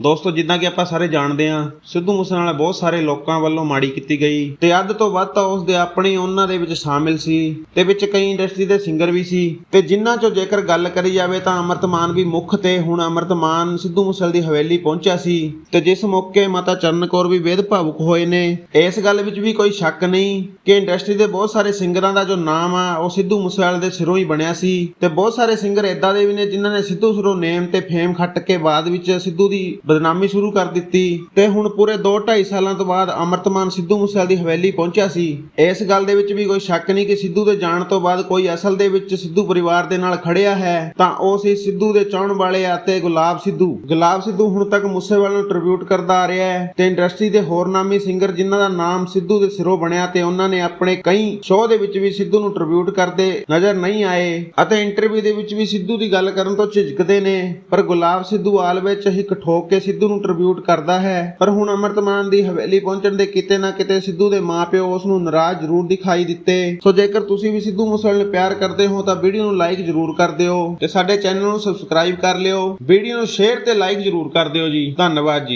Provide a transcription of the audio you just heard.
ਦੋਸਤੋ, ਜਿੱਦਾਂ ਕਿ ਆਪਾਂ ਸਾਰੇ ਜਾਣਦੇ ਹਾਂ, ਸਿੱਧੂ ਮੂਸੇਵਾਲਾ ਬਹੁਤ ਸਾਰੇ ਲੋਕਾਂ ਵੱਲੋਂ ਮਾੜੀ ਕੀਤੀ ਗਈ ਤੇ ਅੱਧ ਤੋਂ ਵੱਧ ਤਾਂ ਉਸ ਦੇ ਆਪਣੇ ਉਹਨਾਂ ਦੇ ਵਿੱਚ ਸ਼ਾਮਿਲ ਸੀ ਤੇ ਵਿੱਚ ਕਈ ਇੰਡਸਟਰੀ ਦੇ ਸਿੰਗਰ ਵੀ ਸੀ ਤੇ ਜਿਨ੍ਹਾਂ ਚੋਂ ਜੇਕਰ ਗੱਲ ਕਰੀ ਜਾਵੇ ਤਾਂ ਅਮਰਤਮਾਨ ਵੀ ਮੁੱਖ ਤੇ ਹੁਣ ਅਮਰਤਮਾਨ ਸਿੱਧੂ ਮੂਸੇਵਾਲੇ ਦੀ ਹਵੇਲੀ ਪਹੁੰਚਿਆ ਸੀ ਤੇ ਜਿਸ ਮੌਕੇ ਮਾਤਾ ਚਰਨ ਕੌਰ ਵੀ ਵੇਦ ਭਾਵੁਕ ਹੋਏ ਨੇ। ਇਸ ਗੱਲ ਵਿੱਚ ਵੀ ਕੋਈ ਸ਼ੱਕ ਨਹੀਂ ਕਿ ਇੰਡਸਟਰੀ ਦੇ ਬਹੁਤ ਸਾਰੇ ਸਿੰਗਰਾਂ ਦਾ ਜੋ ਨਾਮ ਆ, ਉਹ ਸਿੱਧੂ ਮੂਸੇਵਾਲੇ ਦੇ ਸਿਰੋਂ ਹੀ ਬਣਿਆ ਸੀ ਤੇ ਬਹੁਤ ਸਾਰੇ ਸਿੰਗਰ ਇਦਾਂ ਦੇ ਵੀ ਨੇ ਜਿਨ੍ਹਾਂ ਨੇ ਸਿੱਧੂ ਸਿਰੋਂ ਨੇਮ ਤੇ ਫੇਮ ਖੱਟ ਕੇ ਬਾਅਦ ਵਿੱਚ ਸਿੱਧੂ ਦੀ ਬਦਨਾਮੀ ਸ਼ੁਰੂ ਕਰ ਦਿੱਤੀ ਤੇ ਹੁਣ ਪੂਰੇ 2.5 ਸਾਲਾਂ ਤੋਂ ਬਾਅਦ ਅਮਰਤਮਾਨ ਸਿੱਧੂ ਮੂਸੇਵਾਲੇ ਦੀ ਹਵੇਲੀ ਪਹੁੰਚਿਆ ਸੀ। ਇਸ ਗੱਲ ਦੇ ਵਿੱਚ ਵੀ ਕੋਈ ਸ਼ੱਕ ਨਹੀਂ ਕਿ ਸਿੱਧੂ ਦੇ ਜਾਣ ਤੋਂ ਬਾਅਦ ਕੋਈ ਅਸਲ ਦੇ ਵਿੱਚ ਸਿੱਧੂ ਪਰਿਵਾਰ ਦੇ ਨਾਲ ਖੜਿਆ ਹੈ, ਤਾਂ ਉਹ ਸੀ ਸਿੱਧੂ ਦੇ ਚਾਹਣ ਵਾਲੇ ਅਤੇ ਗੁਲਾਬ ਸਿੱਧੂ। ਗੁਲਾਬ ਸਿੱਧੂ ਹੁਣ ਤੱਕ ਮੂਸੇਵਾਲ ਨੂੰ ਟ੍ਰਿਬਿਊਟ ਕਰਦਾ ਆ ਰਿਹਾ ਹੈ ਤੇ ਇੰਡਸਟਰੀ ਦੇ ਹੋਰ ਨਾਮੀ ਸਿੰਗਰ ਜਿਨ੍ਹਾਂ ਦਾ ਨਾਮ ਸਿੱਧੂ ਦੇ ਸਿਰੋਂ ਬਣਿਆ ਤੇ ਉਹਨਾਂ ਨੇ ਆਪਣੇ ਕਈ ਸ਼ੋਅ ਦੇ ਵਿੱਚ ਵੀ ਸਿੱਧੂ ਨੂੰ ਟ੍ਰਿਬਿਊਟ ਕਰਦੇ ਨਜ਼ਰ ਨਹੀਂ ਆਏ ਅਤੇ ਇੰਟਰਵਿਊ ਦੇ ਵਿੱਚ ਵੀ ਸਿੱਧੂ ਦੀ ਗੱਲ ਕਰਨ ਤੋਂ ਝਿਜਕਦੇ ਨੇ, ਪਰ ਗੁਲਾਬ ਸਿੱਧੂ ਆਲ ਵਿੱਚ ਹੀ ਕਠੋਕ ਕੇ ਸਿੱਧੂ ਨੂੰ ਟ੍ਰਿਬਿਊਟ ਕਰਦਾ ਹੈ। ਪਰ ਹੁਣ ਅਮਰਤਮਾਨ ਦੀ ਹਵੇਲੀ ਪਹੁੰਚਣ ਦੇ ਕਿਤੇ ਨਾ ਕਿਤੇ ਸਿੱਧੂ ਦੇ ਮਾਪਿਓ ਉਸ ਨੂੰ ਨਾਰਾਜ਼ ਜ਼ਰੂਰ ਦਿਖਾਈ ਦਿੱਤੇ। ਸੋ ਜੇਕਰ ਤੁਸੀਂ ਵੀ ਸਿੱਧੂ ਮੂਸੇਵਾਲੇ ਨੂੰ ਪਿਆਰ ਕਰਦੇ ਹੋ, ਤਾਂ ਵੀਡੀਓ ਨੂੰ ਲਾਈਕ ਜ਼ਰੂਰ ਕਰ ਦਿਓ ਤੇ ਸਾਡੇ ਚੈਨਲ ਨੂੰ ਸਬਸਕ੍ਰਾਈਬ ਕਰ ਲਿਓ। ਵੀਡੀਓ ਨੂੰ ਸ਼ੇਅਰ ਤੇ ਲਾਈਕ ਜ਼ਰੂਰ ਕਰ ਦਿਓ ਜੀ। ਧੰਨਵਾਦ ਜੀ।